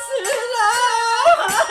নচে ওরে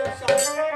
ওরে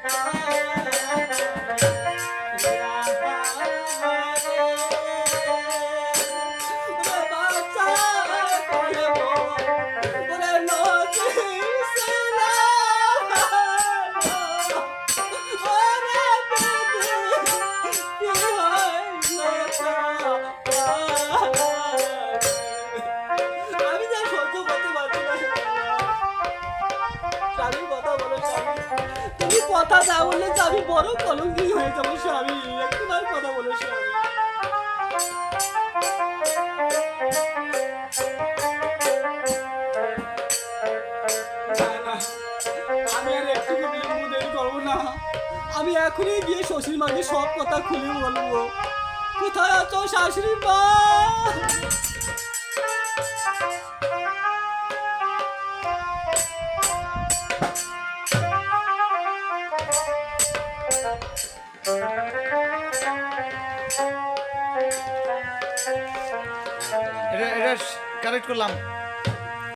Thank you. কথা না বললে তো আমি বড় কলঙ্কি হয়ে যাব, স্বামী। একবার কথা বলো, স্বামী। আমি করব না। আমি এখনই গিয়ে শ্বশুর মাকে সব কথা খুলে বলব। কোথায় আছো শাশুড়ি মা? এটা এটা কালেক্ট করলাম।